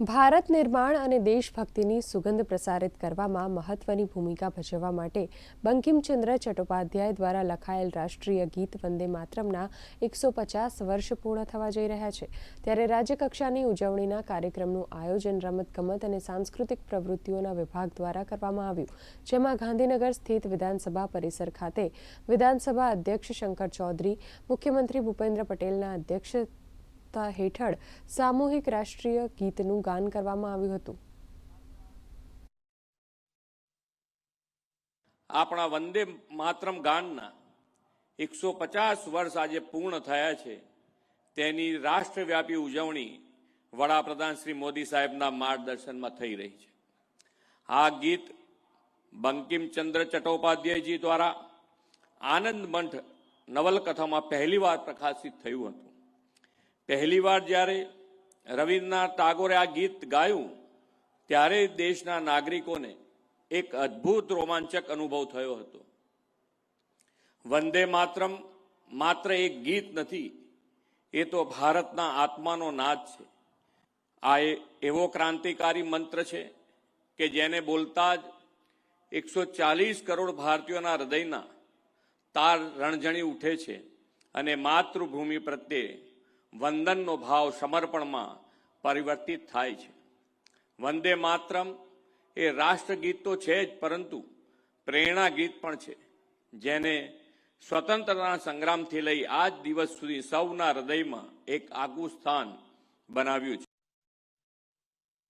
ભારત નિર્માણ અને દેશભક્તિની સુગંધ પ્રસારિત કરવામાં મહત્વની ભૂમિકા ભજવવા માટે બંકિમચંદ્ર ચટ્ટોપાધ્યાય દ્વારા લખાયેલ રાષ્ટ્રીય ગીત વંદે માતરમના એકસો પચાસ વર્ષ પૂર્ણ થવા જઈ રહ્યા છે. ત્યારે રાજ્યકક્ષાની ઉજવણીના કાર્યક્રમનું આયોજન રમતગમત અને સાંસ્કૃતિક પ્રવૃત્તિઓના વિભાગ દ્વારા કરવામાં આવ્યું. જેમાં ગાંધીનગર સ્થિત વિધાનસભા પરિસર ખાતે વિધાનસભા અધ્યક્ષ શંકર ચૌધરી, મુખ્યમંત્રી ભૂપેન્દ્ર પટેલના અધ્યક્ષ તા હેઠળ સામૂહિક રાષ્ટ્રીય ગીતનું ગાન કરવામાં આવ્યું હતું. આપણા વંદે માતરમ ગાનના એકસો પચાસ વર્ષ આજે પૂર્ણ થયા છે. તેની રાષ્ટ્રવ્યાપી ઉજવણી વડાપ્રધાન શ્રી મોદી સાહેબના માર્ગદર્શનમાં થઈ રહી છે. આ ગીત બંકિમચંદ્ર ચટ્ટોપાધ્યાયજી દ્વારા આનંદ મંઠ નવલકથામાં પહેલીવાર પ્રકાશિત થયું હતું. પહેલીવાર જ્યારે રવિન્દ્રનાથ ટાગોરે આ ગીત ગાયું, ત્યારે દેશના નાગરિકોને એક અદ્ભુત રોમાંચક અનુભવ થયો હતો. વંદે માતરમ માત્ર એક ગીત નથી, એ તો ભારતના આત્માનો નાદ છે. આ એવો ક્રાંતિકારી મંત્ર છે કે જેને બોલતા જ એકસો ચાલીસ કરોડ ભારતીયોના હૃદયના તાર રણઝણી ઉઠે છે અને માતૃભૂમિ પ્રત્યે વંદનનો ભાવ સમર્પણમાં પરિવર્તિત થાય છે. વંદે માતરમ એ રાષ્ટ્રગીત તો છે જ, પરંતુ પ્રેરણા ગીત પણ છે. જેને સ્વતંત્રતા સંગ્રામથી લઈ આજ દિવસ સુધી સૌના હૃદયમાં એક આગવું સ્થાન બનાવ્યું